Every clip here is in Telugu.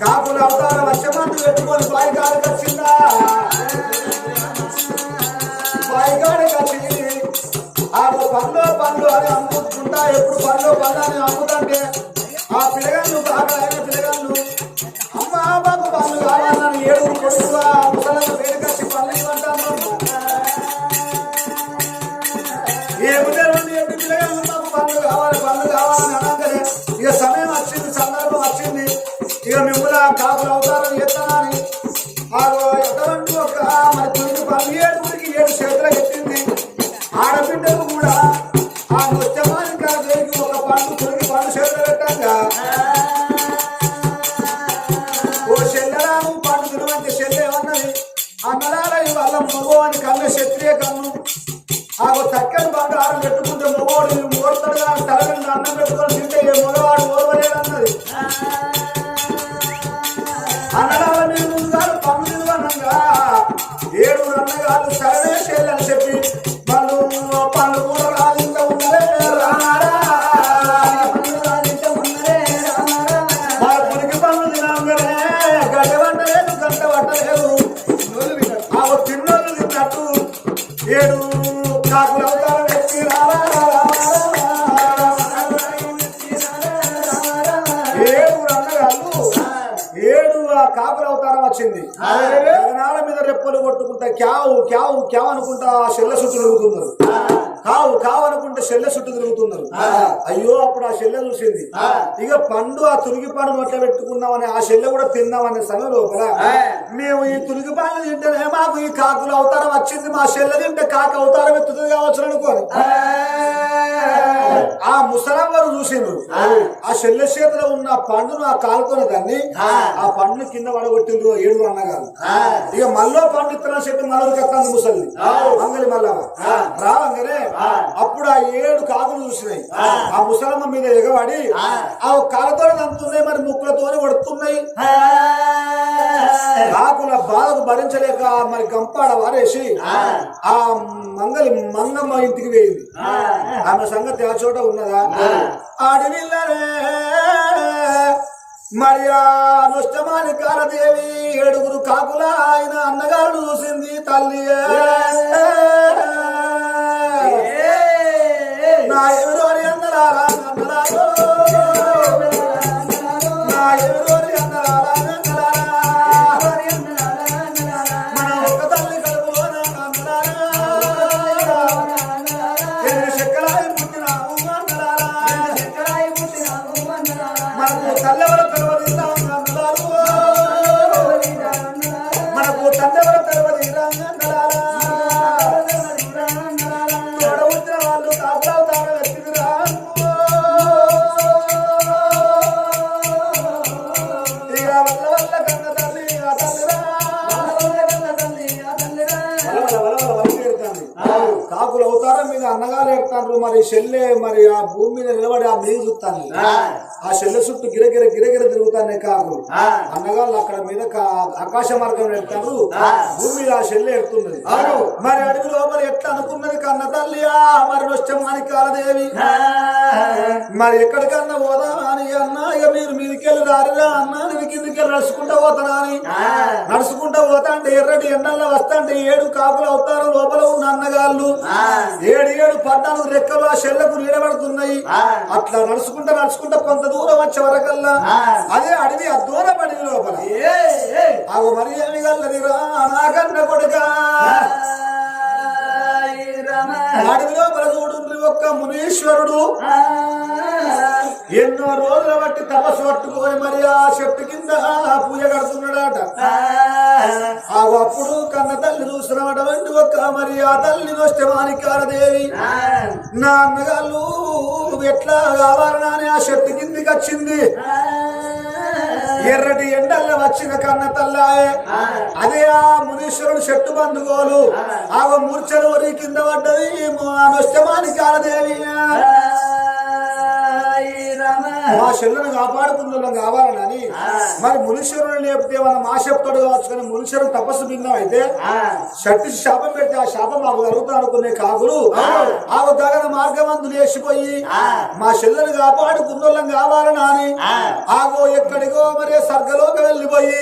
కాపుల అవతార వచ్చమందు పెట్టుకొని పాయిగాడు కచ్చిందా పాయిగాడు కచ్చి ఆ పండ్లో పండ్లు అని అమ్ముకుంటా ఎప్పుడు పండ్లో పండ్లు అని అమ్ముతుంటే ఆ పిల్లగాళ్ళు బాగా అయిన పిల్లగాళ్ళు అమ్మ బాబు పండ్లు కావాలని ఏడుగురు కొడుకులా ముసలకు ముసలకు కట్టి పండ్లు ఇవ్వంటాను ఏమిటండి ఎప్పుడు పిల్లగాళ్ళు మాకు పండ్లు కావాలి పండ్లు కావాలని అనగానే ఇక సమయం మిమ్మల్ని కాపులు అవతారం ఎత్తానని ఆ ఎక్కడంటూ ఒక మన తొమ్మిది పనులు ఏడుగురికి ఏడు చేతులు ఎత్తింది ఆడబిడ్డకు కూడా ఆ నృత్యమాని కాదేకి ఒక పండు తొమ్మిది పండు చేతులు పెట్టాక ఓ చెల్లెరాము పండు తినవంటి చెల్లె ఏమన్నది అన్నదాల వల్ల మగో అని కన్ను క్షత్రియ కన్ను. ఆ పండు బంగారం పెట్టుకుంటే మగవాడు ఓడతాడు తల అన్నం పెట్టుకొని తింటే ఏ మగవాడు అన్నగారు సరే చేయాలని చెప్పి క్యావు క్యావు క్యావు అనుకుంటా ఆ చెల్ల చుట్టూ తిరుగుతున్నారు కావు కావు అనుకుంటే చెల్లె చుట్టూ తిరుగుతున్నారు. అయ్యో అప్పుడు ఆ చెల్లె చూసింది. ఇక పండు ఆ తురిగి పండు నోట్లో పెట్టుకున్నామని ఆ చెల్లె కూడా తిందామనే సమయం లోపల మేము ఈ తురిగి పండు తింటేనే మాకు ఈ కాకుల అవతారం వచ్చింది మా చెల్లె తింటే కాక అవతారం ఎత్తుతుంది కావచ్చు అనుకోని. ఆ. ముసలమ్మరు చూసిండ్రు. ఆ. చెల్లె చేతిలో ఉన్న పండును ఆ కాలుకొని దాన్ని ఆ. పండును కింద పడగొట్టిండ్రు ఏడు అన్నగారు. ఇక మళ్ళీ పండు ఇత్తనం చెట్టు మళ్ళీ కత్తాంది ముసలి మంగలి మల్లమ్మ. రావంగానే అప్పుడు ఆ ఏడు కాకులు చూసినాయి. ఆ. ముసలమ్మ మీద ఎగబడి ఆ. కాలతో నంతున్నాయి మరి ముక్కులతోని కొడుతున్నాయి. కాకుల బాధకు భరించలేక మరి గంపాడ వారేసి ఆ. మంగలి మంగమ్మ ఇంటికి వేయింది ఆమె సంగతి ఆ చోట ఉన్నదా? ఆడవిల్లరే మరి ఆ నుష్టమాని కాలదేవి ఏడుగురు కాకుల ఆయన అన్నగారు చూసింది తల్లి అవతారం మీద అన్నగారు ఎడతాండ్రు మరి చెల్లె మరి ఆ భూమి మీద నిలబడి ఆ మీద చూస్తాను ఆ. చెల్లె చుట్టూ గిరగిర గిరగిర తిరుగుతానే కాకులు అన్నగారు అక్కడ మీద ఆకాశ మార్గం ఎడతారు భూమి మీద ఆ చెల్లె ఎడుతున్నది మరి అడవి లోపల ఎట్లా అనుకున్నది కన్న తల్లి? ఆ మరి నష్టం అని కాలదేవి మరి ఎక్కడికన్నా పోదా అని అన్న ఇక మీరు మీదికెళ్ళి రారుగా అన్న నేను కిందికెళ్ళి నడుచుకుంటా పోతానా అని నడుచుకుంటా పోతా అంటే ఎర్రటి ఎండల్లో వస్తా అంటే ఏడు కాకులు అవుతారు లోపల ఉన్న అన్నగాళ్ళు. ఏడు ఏడు పద్నాలుగు రెక్కలు ఆ చెల్లకు నీడబడుతున్నాయి. అట్లా నడుచుకుంటా నడుచుకుంటా కొంత దూరం వచ్చే వరకల్లా అదే అడవి ఆ దూరం అడవి లోపల అవు మరి ఏమి గల్లదిరా నాకన్న కొడుక. అడవిలో చూడు ఒక్క మునీశ్వరుడు. ఎన్నో రోజుల బట్టి తపస్సు పట్టుకొని మరి ఆ చెట్టు కింద పూజ కడుతున్నాడట. ఆ. అప్పుడు కన్న తల్లి చూసినటువంటి ఒక్క మరి ఆ తల్లి మాణిక్యాలదేవి. నా అన్నగాళ్ళు ఎట్లా కావాలనా ఆ చెట్టు కిందికి వచ్చింది. ఎర్రటి ఎండల్లో వచ్చిన కన్న తల్లాయే. అదే ఆ మునీశ్వరుడు చెట్టు బంధుగోలు. ఆ. మూర్ఛలు వరి కింద పడ్డది. నష్టమాని కాలదేవి. మా చెల్లను కాపాడుకుందులం కావాలని మరి మునీశ్వరుడు లేపితే మన మా చెప్తాడు కావచ్చు కానీ మునీశ్వరుడు తపస్సు భిన్నం అయితే శక్తి శాపం పెడితే ఆ శాపం మాకు జరుగుతా అనుకునే కాకులు ఆ. గగన మార్గమందు లేచిపోయి మా చెల్లెలు కాపాడుకుందులం కావాలని అని? ఆగో ఎక్కడికో మరి స్వర్గలోకి వెళ్ళిపోయి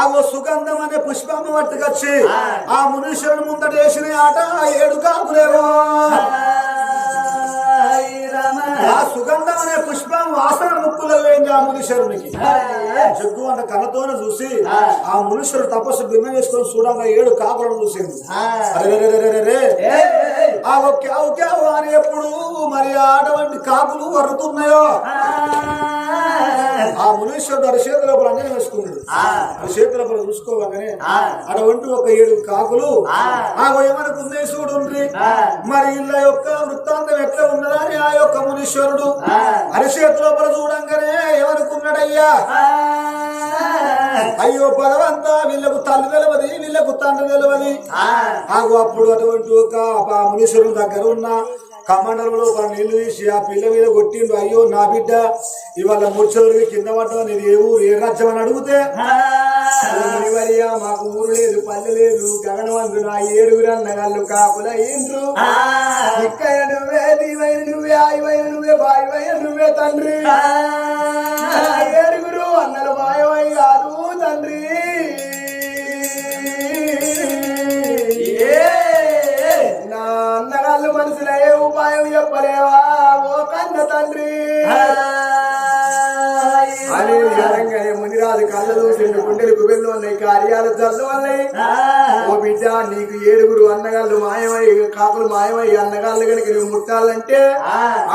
ఆగో సుగంధం అనే పుష్పం పట్టుకొచ్చి ఆ. మునీశ్వరుని ముందట వేసిన ఆట ఏడు కాకులేవో. ఆ సుగంధం అనే పుష్పం వాసన ముక్కులో వేయింది ఆ మునీశ్వరునికి జగ్గు అన్న కళ్ళతోనే చూసి ఆ మునీశ్వరుడు తపస్సు భిన్న చేసుకొని చూడంగా ఏడు కాకులను చూసింది. ఆ ఒకే ఒకే అని ఎప్పుడు మరి అటువంటి కాకులు వరుతున్నాయో ఆ మునీశ్వరుడు అరిచేతి లోపల అన్నీ వేసుకున్నాడు. అరిచేతి లోపల చూసుకోగానే అటువంటి ఒక ఏడు కాకులు ఆ. ఏమనుకుంది చూడుండ్రి. మరి ఇళ్ళ యొక్క వృత్తాంతం ఎట్లా ఉన్నదా అని ఆ యొక్క మునీశ్వరుడు అరిచేతి లోపల చూడంగానే ఏమనుకున్నాడయ్యా అయ్యో పదవంతా వీళ్ళకు తల్లి నిలవది వీళ్ళకు తండ్రి నిలవది ఆగు అప్పుడు అటువంటి ఒక మునీశ్వరుడు దగ్గర ఉన్న కమండలంలో ఒక నీళ్ళు తీసి ఆ పిల్ల మీద కొట్టిండు. అయ్యో నా బిడ్డ ఇవాళ మూర్చలకి కింద పడ్డా నీది ఏ ఊరు? ఏ రాజ్యం అని అడిగితే "ఓరివరియా, మాకు ఊరు లేదు పల్లె లేదు గగనవంతుడు ఆ ఏడుగురు అన్నగాళ్ళు కాకుల ఏండ్రు ఇక్కడ నువ్వే దీవైన నువ్వే ఆయివైన నువ్వే బాయివైన నువ్వే తండ్రి. ఏడుగురు అన్నలు మాయమై కాదు తండ్రి. నా అన్నగాళ్ళు మనసులో ఏ ఉపాయం చెప్పలేవా? ఓ కన్న తండ్రి. విధంగానే మునిరాజు కళ్ళ చూసిండు గుండెలు గుబెళ్ళు ఉన్నాయి కార్యాలు ఉన్నాయి. ఓ బిడ్డ నీకు ఏడుగురు అన్నగాళ్ళు మాయమై కాకులు మాయమై అన్నగాళ్ళు కనుక నువ్వు ముట్టాలంటే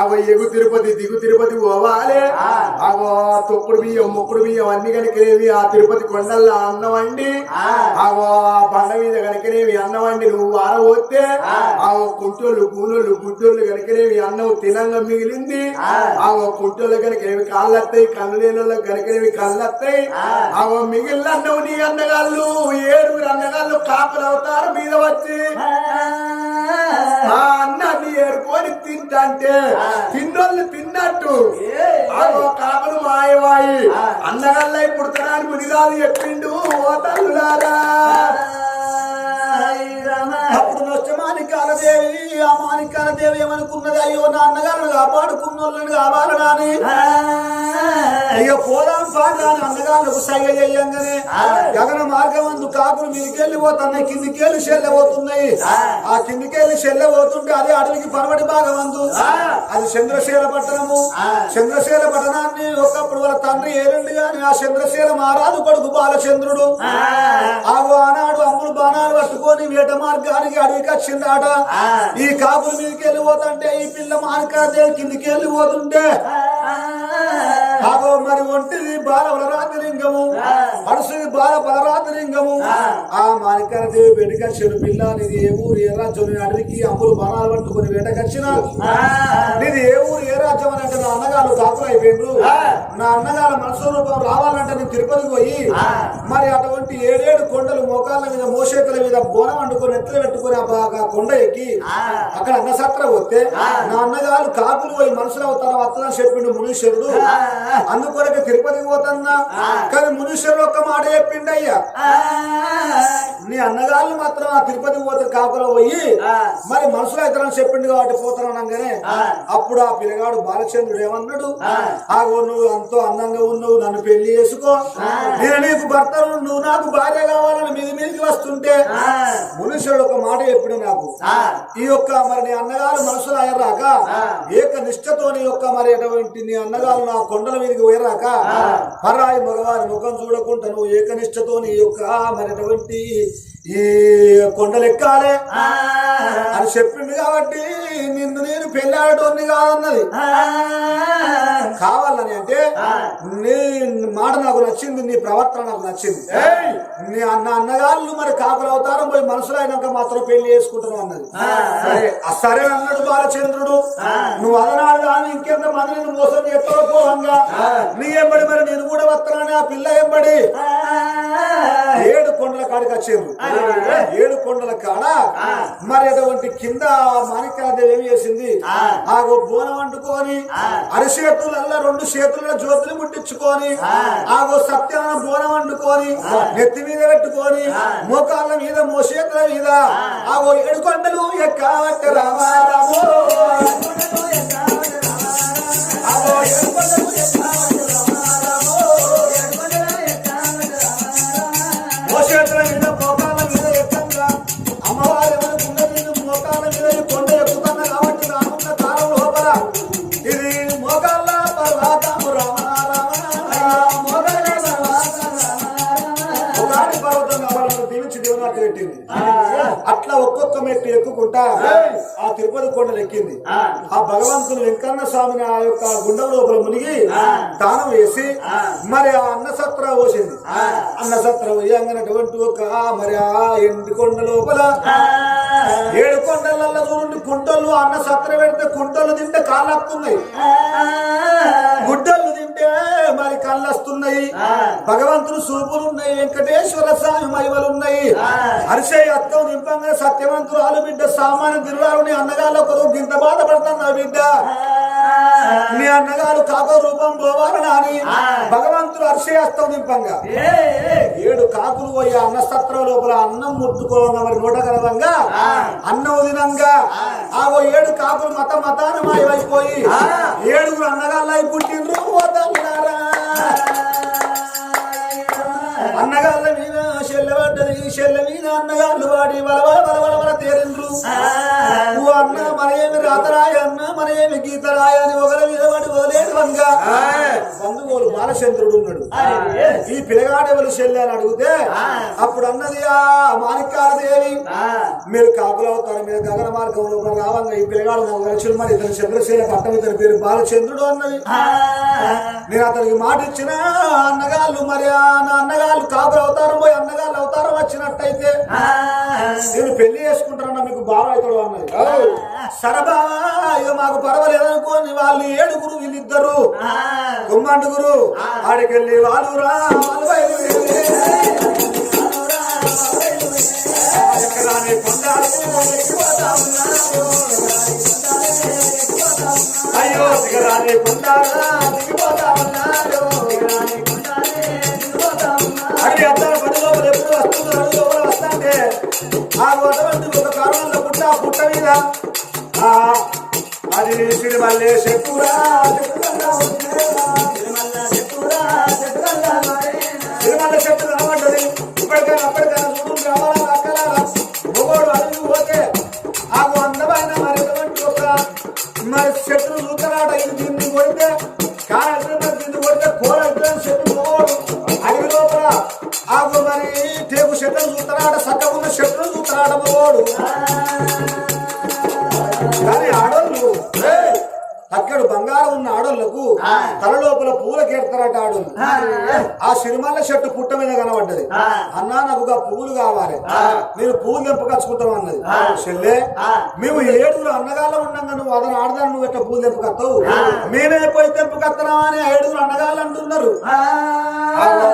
అగో ఎగు తిరుపతి దిగు తిరుపతి పోవాలి. అగో తొక్కుడు బియ్యం ముక్కుడు బియ్యం అన్ని కనుకనేవి ఆ తిరుపతి కొండల్లో అన్నం వండి అగో బండ మీద కనుకనేవి అన్నం వండి నువ్వు ఆరబోతే ఆ. కుంటోళ్ళు కూనోళ్ళు గుడ్డోళ్ళు కనుకనేవి అన్నం తినంగా మిగిలింది. ఆ. కుంటోళ్ళు కనుకనేవి కాళ్ళత్తాయి కళ్ళు లేని కనుకనేవి కళ్ళత్తాయి. ఆ. మిగిలిన అన్నం నీ అన్నగాళ్ళు ఏడుగురు అన్నగాళ్ళు కాపులు అవుతారు మీద వచ్చి. ఆ. అన్నాన్ని ఏరుకొని తింటంటే తిన్నోళ్ళు తిన్నట్టు. ఆగో కాపులు మాయవాయి. అన్నగల్లై పుడతారని మునిగాలు చెప్పిండు ఓ తల్లులారా. అప్పుడు నష్టమానికాలదేవి ఆ మానికాలదేవి ఏమనుకున్నది? అయ్యో నా అన్నగారు కాపాడుకున్న వాళ్ళని కావాలని ఇక పోదాం పాట అని అన్నగారులకు సైగ చేయంగానే గగన మార్గం అందు కాకులు మీదికెళ్ళి పోతున్నాయి కిందికెళ్ళి చెల్లబోతున్నాయి. ఆ. కిందికెళ్ళి చెల్లబోతుంటే అదే అడవికి పరవడి భాగం అందు. అది చంద్రశీల పట్టణము. చంద్రశీల పట్టణాన్ని ఒకప్పుడు వాళ్ళ తండ్రి ఏలుండి గాని ఆ చంద్రశీల మహారాజు కొడుకు బాలచంద్రుడు. ఆగో ఆనాడు అమ్ములు బాణాలు పట్టుకొని వేట మార్గానికి అడవికి వచ్చిందాట ఈ కాపుల మీదకి వెళ్ళిపోతుంటే ఈ పిల్ల మానకాదేవి కిందికి వెళ్ళిపోతుంటే? ఆగో మరి ఒంటిది బాల బలరాత్రింగము అడుసుది బాల బలరాత్రింగము ఆ. మాణిక్యాలదేవి వెనుకొచ్చిన పిల్ల నీది ఏ ఊరు ఏ రాజ్యం నేను అడవికి అమ్ములు బాణాలు పట్టుకొని వేటకొచ్చిన నీది ఏ ఊరు ఏ రాజ్యం అని అంటే నా అన్నగారు కాకులు అయిపోయిండ్రు నా అన్నగారు మనసు రూపం రావాలంటే నేను తిరుపతికి పోయి మరి అటువంటి ఏడేడు కొండలు మోకాళ్ళ మీద మోసేతుల మీద బోనం వండుకొని ఎత్తులు పెట్టుకొని ఆ బాగా కొండ ఎక్కి అక్కడ అన్నసత్ర వస్తే నా అన్నగారు కాకులు పోయి మనుషులు అవుతారా వస్తానని చెప్పిండు మునీశ్వరుడు. అందుకొరకు తిరుపతికి పోతున్నా. కానీ మునీశ్వరుడు ఒక్క మాట చెప్పిండు అయ్యా నీ అన్నగాళ్ళు మాత్రం ఆ తిరుపతికి పోతే కాకులు పోయి మరి మనుషులు అవుతారని చెప్పిండు కాబట్టి పోతాను అనగానే అప్పుడు ఆ పిల్లగాడు బాలచంద్రుడు ఏమన్నాడు? ఆగో నువ్వు ఎంతో అందంగా ఉన్నావు నన్ను పెళ్ళి చేసుకో. నేను నీకు భర్తను నువ్వు నాకు భార్య కావాలని మీది మీదికి వస్తుంటే మునుషుడు ఒక మాట ఎప్పుడు నాకు? ఈ యొక్క మరి నీ అన్నగారు మనసులో అయ్యరాక ఏక నిష్ఠతో నీ యొక్క మరి అటువంటి నీ అన్నగారు నా కొండల మీదకి పోయరాక పరాయి మగవారి ముఖం చూడకుండా నువ్వు ఏకనిష్టతో నీ యొక్క మరి అటువంటి ఈ కొండలెక్కాలే. అని చెప్పిండు కాబట్టి నిన్ను నేను పెళ్ళాడటోని కాదన్నది కావాలని అంటే నీ మాట నాకు నచ్చింది నీ ప్రవర్తన నాకు నచ్చింది. నీ అన్న అన్నగాళ్ళు మరి కాకులు అవతారం పోయి మనుషులు అయినాక మాత్రం పెళ్ళి చేసుకుంటున్నావు అన్నది. సరే ఆ అన్నాడు బాలచంద్రుడు నువ్వు అదనాడు కానీ ఇంకెంత మంది నేను మోసం చేస్తావో పోవంగా నీ ఎంబడి మరి నేను కూడా వస్తానని ఆ పిల్ల ఎంబడి. ఏడు కొండల కాడికి వచ్చేది. ఏడు కొండల కాడ మరి అటువంటి కింద మాణిక్యాదేవి ఏం చేసింది? ఆగో బోనం వండుకొని అరిచేతులల్లా రెండు చేతుల జ్యోతులు ముట్టించుకొని ఆగో సత్యాన బోనం వండుకొని నెత్తి మీద పెట్టుకొని మోకాళ్ళ మీద మోసేతుల మీద ఆగో ఏడు కొండలు ఎక్కావట్ట ఏడు కొండలు మోసేతుల అట్లా ఒక్కొక్క మెట్టు ఎక్కుకుంటా ఆ తిరుపతి కొండలు ఎక్కింది ఆ భగవంతుని వెంకన్న స్వామిని ఆ యొక్క గుండం లోపల మునిగి దానం వేసి మరి ఆ అన్న సత్ర పోసింది అన్న సత్ర పోయంగానటువంటి ఒక మరి ఆ ఎండి కొండ లోపల ఏడు కొండలలో చూడండి కుంటలు అన్న సత్ర పెడితే కుంటలు తింటే కాళ్ళు వస్తున్నాయి గుడ్డలు తింటే మరి కళ్ళు వస్తున్నాయి భగవంతుడు సూపులు ఉన్నాయి వెంకటేశ్వర స్వామి మహిమలు ఉన్నాయి హరిశయ అత్తం నింపంగా సత్యవంతులు ఆలు బిడ్డ సామాన్య దిల్లారుని అన్నగాళ్ళ కొరకు ఇంత బాధపడుతున్నా బిడ్డ. మీ అన్నగారు కాకో రూపం పోవాలని అని భగవంతుడు హర్షయాస్తం నింపంగా. ఏడు కాకులు పోయి అన్న సత్రం లోపల అన్నం ముట్టుకోగా మరి నోట కలవంగా అన్నం ఉదినంగా ఆ ఓ ఏడు కాకులు మత మతాన మాయమైపోయి ఏడుగురు అన్నగాళ్ళై పుట్టిండ్రు వదల్లారా చెల్ల మీద అన్నగాళ్ళు వాడి వలవల వలవల వల తేరిండ్రు. నువ్వు అన్న మన ఏమి రాతరాయ అన్న మన ఏమి గీతరాయ అని ఒకరి మీద వాడి వదిలేడు వంగ. బంధువులు బాలచంద్రుడు ఉన్నాడు. ఈ పిల్లగాడెవరు చెల్లి అని అడిగితే అప్పుడు అన్నది ఆ మాణిక్యాలదేవి. మీరు కాకులు అవుతారు మీరు గగన మార్గంలో రావంగా ఈ పిల్లగాడు లక్షలు మరి ఇతను చంద్రశీల పట్టం ఇతని పేరు బాలచంద్రుడు అన్నది. నేను అతనికి మాట ఇచ్చిన అన్నగాళ్ళు మరి ఆ నా అన్నగాళ్ళు కాకులు అవతారం పోయి అన్నగాళ్ళు అవతారం వచ్చినట్టయితే నేను పెళ్ళి చేసుకుంటానన్న మీకు బావ అవుతాడు అన్నది సరబావా ఇక మాకు పర్వాలేదు అనుకోని వాళ్ళు ఏడుగురు వీళ్ళిద్దరు. గుమ్మండుగురు ఆడికెళ్ళి వాళ్ళు రా. అయ్యో దిగరాని పొందాలా దిగిపోతా ఆ అటువంటి ఒక కారణంలో పుట్ట ఆ పుట్ట మీద అది సిరిమల్లే చెప్పురా సిరిమల్ల చెట్టు కనబడ్డది ఇప్పటికైనా అప్పటికైనా చూడు రావాలా అక్కలారా మొగోడు అడుగు పోతే ఆ అందమైన మరి ఒక మరి చెట్టును ఇది దీన్ని కొడితే వాడు ఉన్న ఆడోళ్ళకు తల లోపల పూల కేడతారట ఆడోళ్ళు. ఆ. సిరిమల్ల చెట్టు పుట్ట మీద కనబడ్డది. అన్నా నాకు పువ్వులు కావాలి. నేను పువ్వులు తెంపకచ్చుకుంటాం అన్నది. చెల్లె మేము ఏడుగురు అన్నగాళ్ళ ఉన్నాగా నువ్వు అతను ఆడదాన్ని నువ్వు ఎట్లా పూలు తెంపకత్తావు? మేమే పోయి తెంపకత్తనామా అని ఏడుగురు అన్నగాళ్ళు అంటున్నారు.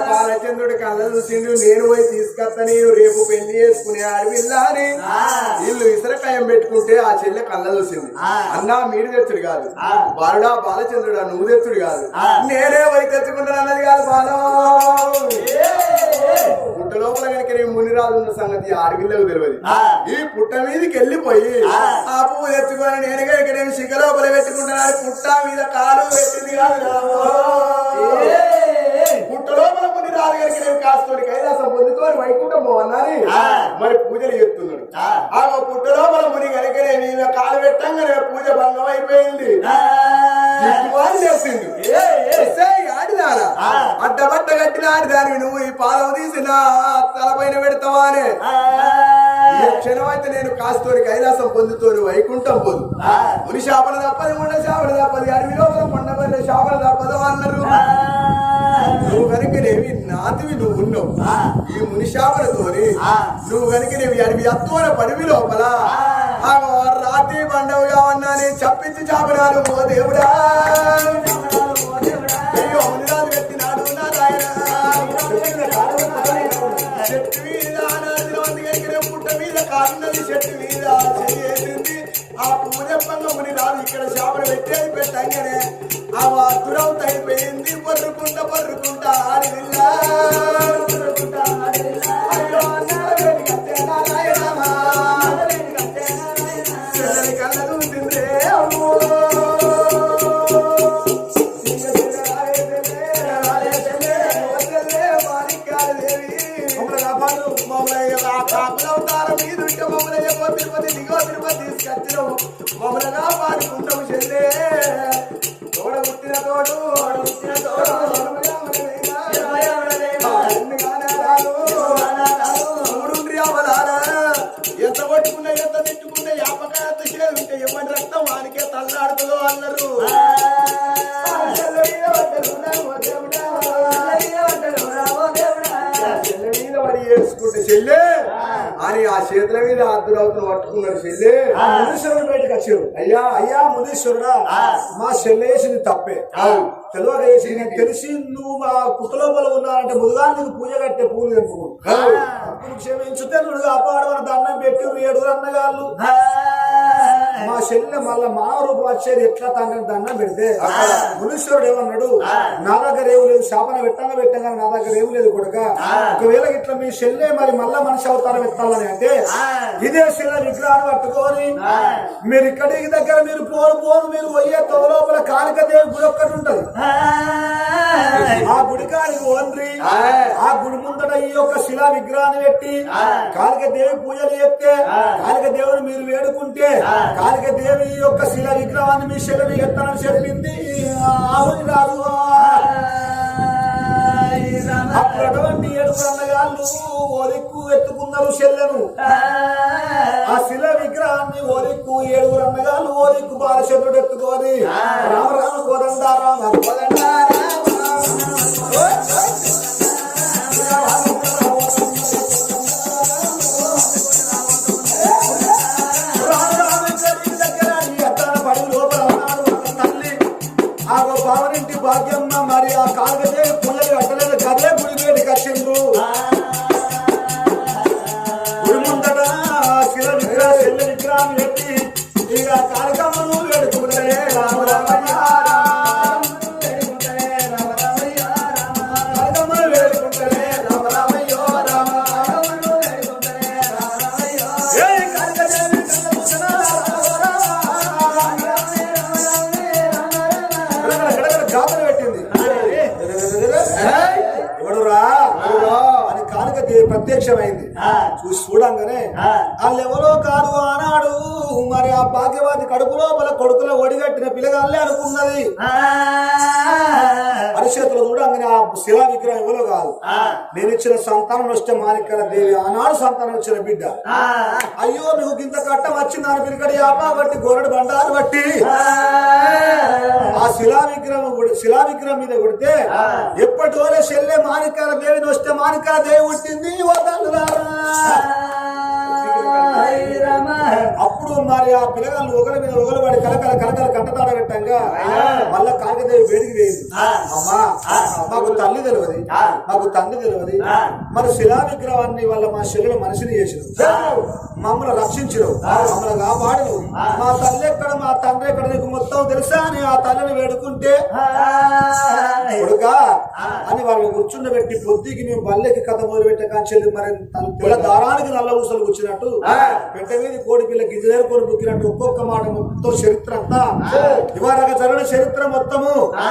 బాలచంద్రుడి కళ్ళ చూసిండు నేను పోయి తీసుకొస్తా నేను రేపు పెళ్ళి చేసుకునే అడవిల్లా అని వీళ్ళు ఇసరకాయం పెట్టుకుంటే ఆ చెల్లె కళ్ళ చూసింది అన్నా మీరు తెచ్చుడు కాదు. బాలుడా బాలచంద్రుడా నువ్వు తెచ్చుడు కాదు. నేనే పోయి తెచ్చుకుంటాను అన్నది కాదు బాలం. పుట్ట లోపల కనుక నేను మునిరాజు ఉన్న సంగతి ఆ అడవిల్లకు తెలియదు. ఈ పుట్ట మీదకి వెళ్ళిపోయి ఆ. పువ్వు తెచ్చుకొని నేను కనుక నేను శిఖ లోపల పెట్టుకుంటాను పుట్ట మీద కాలు పెట్టింది కాదు పుట్ట లోపల కొన్ని రాజుగారికి నేను కాసుకొని కైలాసం పొందుతూ వైకుంఠం పోవన్నాని మరి పూజలు చేస్తున్నాడు. ఆ. పుట్ట లోపల ముని కనుక నేను కాలు పెట్టంగానే పూజ భంగం అయిపోయింది. ఎస్సేయ్ ఆడిదానా అడ్డబట్ట కట్టిన ఆడిదాని నువ్వు ఈ పాదం తీసి నా తలపైన పెడతావా అని క్షణం అయితే నేను కాస్తోని కైలాసం పొందుతోని వైకుంఠం పొందు. ముని శాపల తప్పది ముండ శాపల తప్పది అడవి లోపల కొండ శాపల తప్పదు అన్నారు. నువ్వు కనుకనేవి నాతివి నువ్వు ఉన్నావు. ఈ ముని శాపలతోని నువ్వు కనుకనేవి అడవి అత్తోన పడివి లోపల. ఆ. రాత్రి పండవుగా ఉన్నా నేను చప్పించి చాపడాను ఓ దేవుడా. అయ్యో మునిరాజు కట్టినాడు నా నాయనా. చెట్టు మీద అనాదిరవంతి కలిగిన పుట్ట మీద కారున్నది చెట్టు మీద. చేసింది ఆ పూజప్పంగ ముని రాదు ఇక్కడ చేపలు పెట్టేది పెట్టంగానే ఆ వాతురం తడిపోయింది పర్రుకుంటా పర్రుకుంటా ఆడిల్లా పట్టుకున్నాడు చెల్లె. మునీశ్వరుడు బయటకు అయ్యా అయ్యా మునీశ్వరుడా మా చెల్లేసింది తప్పే. తెలియక వేసి నేను తెలిసి నువ్వు మా కుటుంబంలో ఉన్నానంటే ముందుగా నీకు పూజ కట్టే పూలు అప్పుడు క్షమించుతే నువ్వు కాపాడమని దండం పెట్టి ఏడుగురు అన్నగాళ్ళు. మా చెల్లె మళ్ళా మా రూపం వచ్చేది ఎట్లా తండ్రి దండం పెడితే మునీశ్వరుడు ఏమన్నాడు? నా దగ్గర ఏమి లేదు శాపన పెట్టంగా పెట్టంగా నా దగ్గర ఏమి లేదు కొడుక. ఒకవేళ ఇట్లా మీ చెల్లె మరి మళ్ళా మనిషి అవతారం ఎత్తాలని అంటే ఇదే శిల విగ్రహాన్ని పట్టుకొని మీరు ఇక్కడికి దగ్గర మీరు పోను పోను మీరు పోయే తొలలోపల కాళికదేవి గుడి ఒక్కటి ఉంటది. ఆ. గుడికానికి ఓన్రి ఆ. గుడి ముందట ఈ యొక్క శిలా విగ్రహాన్ని పెట్టి కాళిక దేవి పూజలు చేస్తే కాళిక దేవుని మీరు వేడుకుంటే కాళిక దేవి యొక్క శిల విగ్రహాన్ని మీ శిలని ఎత్తానని చెప్పింది ఆవుని రాదు అటువంటి ఏడుగురు అన్నగాళ్ళు ఒలిక్కు ఎత్తుకున్నారు చెల్లెను ఆ శిల విగ్రహాన్ని ఓదిక్కు ఏడుగురు అన్నగాళ్ళు ఓదిక్కు బాలచంద్రుడు ఎత్తుకొని రామరామ రామ కోదండ భాగ్యమ్మ మరి ఆ కాగదే కడుపు లోపల కొడుకులో ఒడిగట్టిన పిల్లగాళ్ళే అనుకున్నది. పరిచేతులు చూడంగానే ఆ శిలా విగ్రహం ఎవరో కాదు. నేను ఇచ్చిన సంతానం వస్తే మాణిక్యాల దేవి. ఆనాడు సంతానం వచ్చిన బిడ్డ. అయ్యో నువ్వు ఇంత కట్టం వచ్చింది అని పిరికడి యాపా బట్టి గోరడు బండారు బట్టి ఆ. శిలా విగ్రహం కూడా శిలా విగ్రహం మీద కొడితే ఎప్పటి వరే చెల్లె మాణిక్యాల దేవిని వస్తే మాణిక్యాల దేవి పుట్టింది వదలులారా. అప్పుడు మరి ఆ పిల్లగాళ్ళు ఒకరి మీద ఒకరు పడి కలకల కలకల కంటతాడ పెట్టంగా మళ్ళా కాకదేవి వేడికి వేయింది. అమ్మా మాకు తల్లి తెలియదు. మాకు తండ్రి తెలియదు. మరి శిలా విగ్రహాన్ని వాళ్ళ మా శిలను మనిషిని చేసిన మమ్మల్ని రక్షించరు. మమ్మల్ని కాపాడరు. మా తల్లి ఎక్కడ మా తండ్రి ఎక్కడ నీకు మొత్తం తెలుసా అని ఆ తల్లిని వేడుకుంటే కొడుకా అని వాళ్ళని కూర్చుండబెట్టి పొద్దుకి మేము బల్లెకి కథ మొదలు పెట్టే కాంచెల్లి మరి తెల్ల దారానికి నల్ల ఊసలు కూర్చున్నట్టు పెట్ట మీద కోడి పిల్ల గిజ్జలే ఏరుకొని బుక్కినట్టు ఒక్కొక్క మాట మొత్తం చరిత్ర అంతా. ఇవాళ జరిగిన చరిత్ర మొత్తము. ఆ.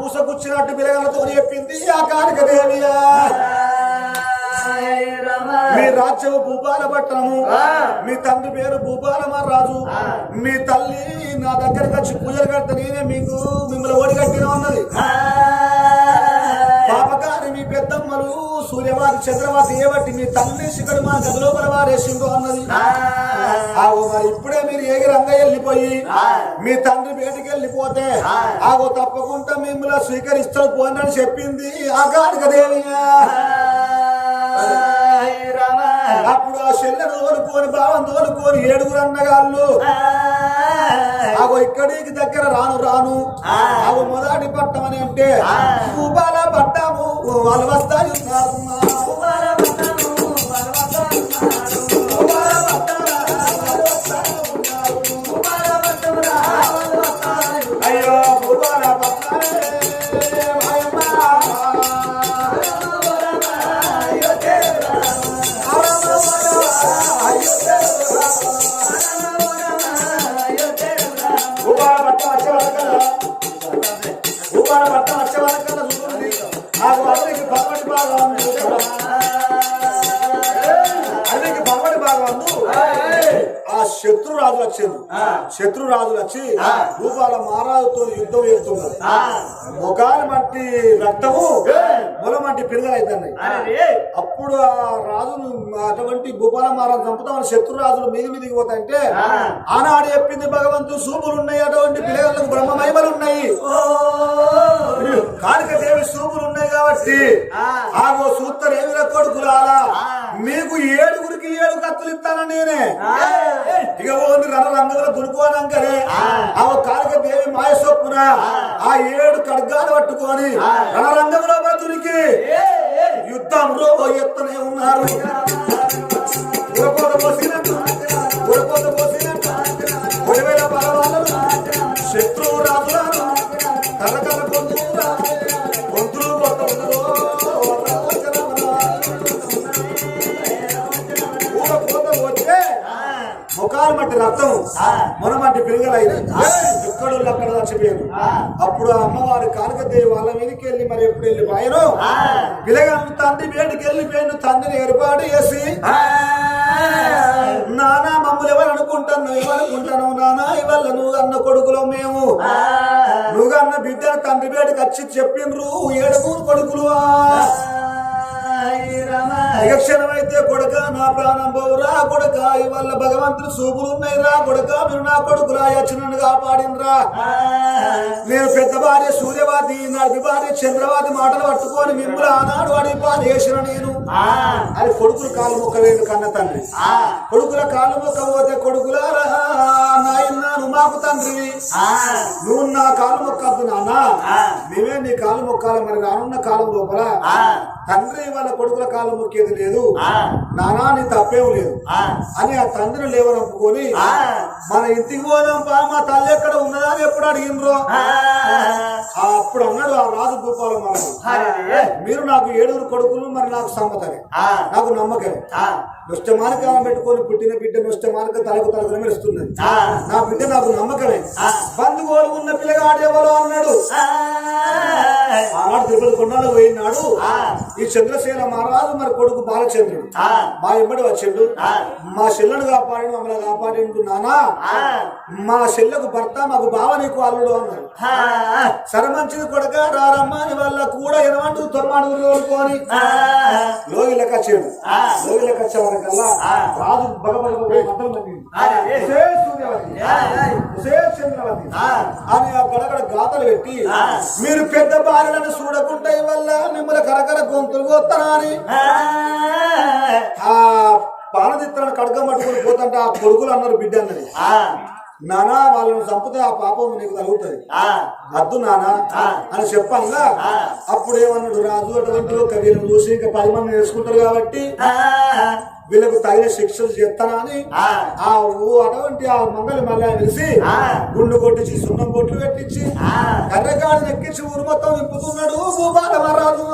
పూసగుచ్చినట్టు పిల్లగాలతో చెప్పింది ఆ కానిక దేవియా. మీ రాజ్యము భూపాల పట్టణము. మీ తండ్రి పేరు భూపాలమ రాజు మీ తల్లి నా దగ్గరకు వచ్చి పూజలు కడితే నేనే మీకు మిమ్మల్ని ఓడిగట్టిన ఉన్నది పాపగారి మీ పెద్దమ్మలు సూర్యవాది చంద్రవాది ఏబట్టి మీ తల్లి శిఖడు మా గదిలోపల వారేసిండు అన్నది. ఆగో మరి ఇప్పుడే మీరు ఏగి రంగ వెళ్ళిపోయి మీ తండ్రి బయటికి వెళ్ళిపోతే ఆగో తప్పకుండా మిమ్మల్ని స్వీకరిస్తాడు పోనని చెప్పింది ఆ కానిక దేవిగా అప్పుడు ఆ చెల్లెను తోలుకొని బావని తోలుకొని ఏడుగురు అన్నగాళ్ళు. ఆగో ఇక్కడికి దగ్గర రాను రాను. ఆగో మొదటి పట్టం అని అంటే వాళ్ళు వస్తాయి శత్రు రాజులు వచ్చి భూపాల మహారాజుతో యుద్ధం చేస్తున్నారు. ముఖాలు మట్టి రక్తము మొల మట్టి పిరుగలైతున్నాయి అప్పుడు ఆ రాజును అటువంటి భూపాల మహారాజు చంపుతామని శత్రు రాజులు మీది మీదికి పోతాయంటే ఆనాడు చెప్పింది భగవంతుడు సూపులు ఉన్నాయి అటువంటి పిల్లలకు బ్రహ్మ మహిమలు ఉన్నాయి కాళిక దేవి సూపులు ఉన్నాయి కాబట్టి ఆగో సూత్తరు ఏమిరా కొడుకులారా మీకు ఏడుగురికి ఏడు కత్తులు ఇస్తాను నేనే. ఇక ఓన్లీ రణ రంగంలో దునుకోనంకనే ఆ. కాళిక దేవి మాయ సొప్పున ఆ. ఏడు ఖడ్గాలు పట్టుకొని రణరంగంలో దునికి యుద్ధంలో ఎత్తనే ఉన్నారు. ఉరకోత పోసినట్టు ఉరకోత పోసినట్టు. ఒడివేల బలవాళ్ళు శత్రువు రాజులను కరకర పొందుతురా కొట్టుకుందరో ముఖాలు మట్టి రక్తం మన మట్టి పిల్లలైన ఎక్కడో అక్కడ చచ్చిపోయారు అప్పుడు ఆ అమ్మవారి కానకదేవి వాళ్ళ మీదకి వెళ్ళి మరి ఎప్పుడు వెళ్ళి పోయాను పిల్లగాను తండ్రి వేడికి వెళ్ళిపోయాను తండ్రిని ఏర్పాటు చేసి నానా మమ్మల్ని ఎవరు అనుకుంటాను ఏమనుకుంటాను నానా? ఇవాళ నువ్వు అన్న కొడుకులో మేము. నువ్వు అన్న బిడ్డను తండ్రి వేడికి వచ్చి చెప్పిండ్రు ఏడుగురు కొడుకులు. క్షణమైతే కొడుక నా ప్రాణం పోవురా కొడుక ఇవాళ భగవంతుడు సూపులు ఉన్నాయి రా కొడుక మీరు నా కొడుకురా యచ్చనన్ను కాపాడిండ్రా. నేను పెద్ద భార్య సూర్యవాది నడిపి భార్య చంద్రవాది మాటలు పట్టుకొని మిమ్మల్ని ఆనాడు అడిపాలు వేసిన నేను. అది కొడుకులు కాలు మొక్క వేడు కన్న తండ్రి. కొడుకుల కాలు మొక్క పోతే కొడుకులారా నాయన్నాను మాకు తండ్రివి నువ్వు నా కాలు మొక్కద్దు నాన్న. మేమే నీ కాలు మొక్కాలి మరి రానున్న కాలం లోపల తండ్రి వాళ్ళ కొడుకుల కాలు మొక్కేది లేదు. నానా నీ తప్పేం లేదు. అని ఆ తండ్రిని లేవనంపుకొని మన ఇంటికి పోదాం పా మా తల్లి ఎక్కడ ఉన్నదా అని ఎప్పుడు అడిగినరో అప్పుడు అన్నాడు ఆ రాజు మహారాజు మీరు నాకు ఏడుగురు కొడుకులు మరి నాకు సమ్మతమే నాకు నమ్మకమే. నృష్టమానకాలం పెట్టుకొని పుట్టిన బిడ్డ నృష్టమానక తలకు తలకు మెరుస్తున్నది నా బిడ్డ నాకు నమ్మకమే. బంధుగోలు ఉన్న పిల్లగాడేవాడు అన్నాడు. ఆనాడు తిరుపతి కొండలో పోయినాడు. ఈ చంద్రసేన మహారాజు మరి కొడుకు బాలచంద్రుడు. మా ఇమ్మడి వచ్చిండు మా చెల్లెను కాపాడి మమ్మల్ని కాపాడిండు నానా. మా చెల్లెకు భర్త మాకు బావ నీకు అల్లుడు అన్నాడు. సరే మంచిది కొడక రారమ్మని వాళ్ళ కూడా ఎనమంటు తొమ్మిది రోజుకొని లోగిలకు వచ్చాడు లోగిలకు వచ్చే రాజు చంద్రవతి? అని ఆ గడగడ గాథలు పెట్టి మీరు పెద్ద బాలులను చూడకుండా వల్ల మిమ్మల్ని కరకర గొంతులు పోతారా అని ఆ పానదిత్తలను కడగ పట్టుకొని పోతుంటే ఆ కొడుకులు అన్నారు బిడ్డ అన్నది. నానా వాళ్ళని చంపితే ఆ పాపం నీకు తగులుతుంది. అద్దు నానా అని చెప్పంగా అప్పుడు ఏమన్నాడు రాజు అటువంటి ఒక వీళ్ళని చూసి ఇంకా పది మంది నేర్చుకుంటారు కాబట్టి వీళ్ళకు తగిన శిక్షలు చేస్తానా అని ఆ. ఊ అటువంటి ఆ మంగళి మళ్ళీ వెలిసి గుండు కొట్టించి సున్నం బొట్లు పెట్టించి కర్రగాడు ఎక్కించి ఊరు మొత్తం నింపుతున్నాడు భూపాల మహారాజు.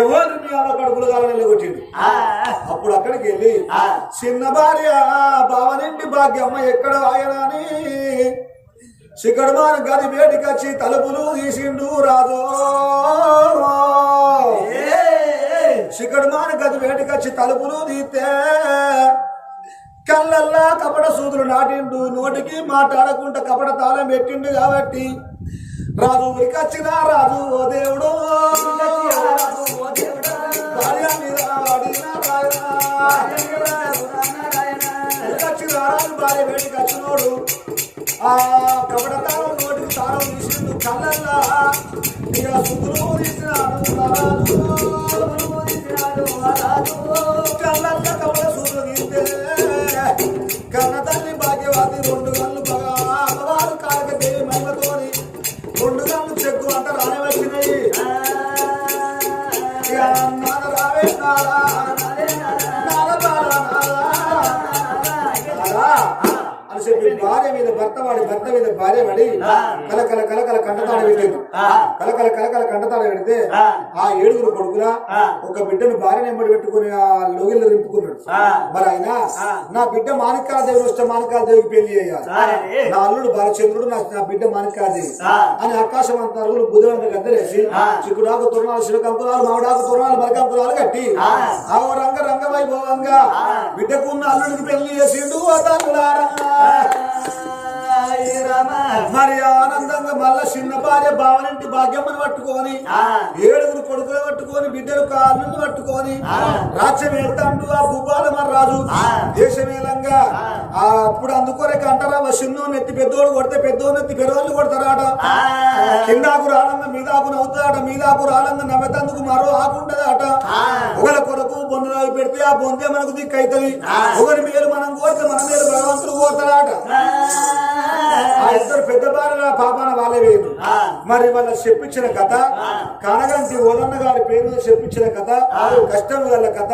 ఎవరు మీ అమ్మ కడుపులు కావాలని కొట్టిండు అప్పుడు అక్కడికి వెళ్ళి చిన్న భార్య బావనింటి భాగ్యమ్మ ఎక్కడ ఆయనని శిఖడమాన గది వేటికొచ్చి తలుపులు తీసిండు రాజో. శిఖడమాన గది వేటికొచ్చి తలుపులు తీస్తే కళ్ళల్లా కపట సూదులు నాటిండు నోటికి మాట్లాడకుండా కపట తాళం పెట్టిండు కాబట్టి. రాజు ఉరికొచ్చిన రాజు ఓ దేవుడు. భార్య మీద ఆడిన రాజు భార్య వేటికచ్చినోడు ఆ కపట తాళం నోటికి తీసిండు కళ్ళల్లా. ఇక సుతులు తీసినాడు కన్న తల్లి భాగ్యవాది రెండు కళ్ళు బాగా అమ్మవారు మహిమతోని రెండు కళ్ళు చెక్కు అంట రాని వచ్చినాయి ఇక నాన్న భర్త వాడి భర్త మీద భార్య పడి కలకల కలకల కంటతాడ పెట్టింది కలకల కలకల కంటతాడ పెడితే ఆ. ఏడుగురు కొడుకులా ఒక బిడ్డను భార్య నెంబడి పెట్టుకుని ఆ లోగిల్లో రింపుకున్నాడు మరి ఆయన నా బిడ్డ మాణిక్యాలదేవి వస్తే మాణిక్యాలదేవికి పెళ్ళి చేయాలి. నా అల్లుడు బాలచంద్రుడు నా బిడ్డ మాణిక్యాలదేవి అని ఆకాశం అంత అరుగులు బుధవారం గద్దలేసి చిక్కుడాకు తొరణాలు శివకంకురాలు మామిడాకు తొరణాలు మరకంకురాలు కట్టి ఆ. రంగ రంగ వైభవంగా బిడ్డకు ఉన్న అల్లుడికి పెళ్ళి చేసిండు అతనులారా మరి ఆనందంగా మళ్ళా చిన్న భార్య భావనంటి భాగ్యమ్మని పట్టుకొని ఏడుగురు కొడుకులు పట్టుకొని బిడ్డలు కాళ్ళను పట్టుకొని రాజ్యం వెళ్తాండు ఆ భూపాల రాజు. దేశమేలంగా ఆ. అప్పుడు అందుకోరేక అంటారా చిన్నో నెత్తి పెద్దోడు కొడితే పెద్దోడు నెత్తి పెద్దోళ్ళు కొడతారాట. కిందాకు రాలంగా మీదాకు నవ్వుతాడట మీదాకు రాలంగా నవ్వతందుకు మరో ఆకుంటదట ఒకరి కొరకు బొందు పెడితే ఆ బొందే మనకు దిక్కు అవుతుంది ఒకరి మేలు మనం కోరితే మన మేలు భగవంతుడు కోతాడట ఆ ఇద్దరు పెద్ద భార్య పాపాన వాళ్ళే వేయరు మరి వాళ్ళ చెప్పించిన కథ కనగంటి ఓదన్న గారి పేరు చెప్పించిన కథ కష్టం గల కథ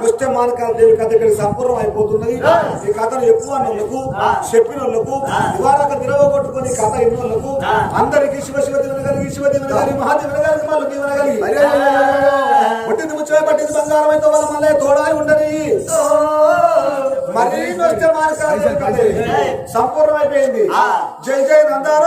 ముష్ట మానకాల దేవి కథ ఇక్కడ సంపూర్ణం అయిపోతున్నది. ఈ కథను ఎక్కువ వాళ్ళకు చెప్పిన వాళ్ళకు ఇవాళ నిలవగొట్టుకుని కథ ఎన్నోళ్ళకు అందరికి శివ శివ దివన కలిగి శివ దివన కలిగి మహాదివన కలిగి మళ్ళీ దివన కలిగి పుట్టింది ముచ్చే పట్టింది బంగారం అయితే వాళ్ళ మళ్ళీ తోడాయి ఉండని. మరీ నష్ట మార్గాలు సంపూర్ణమైపోయింది జై జై నందారు.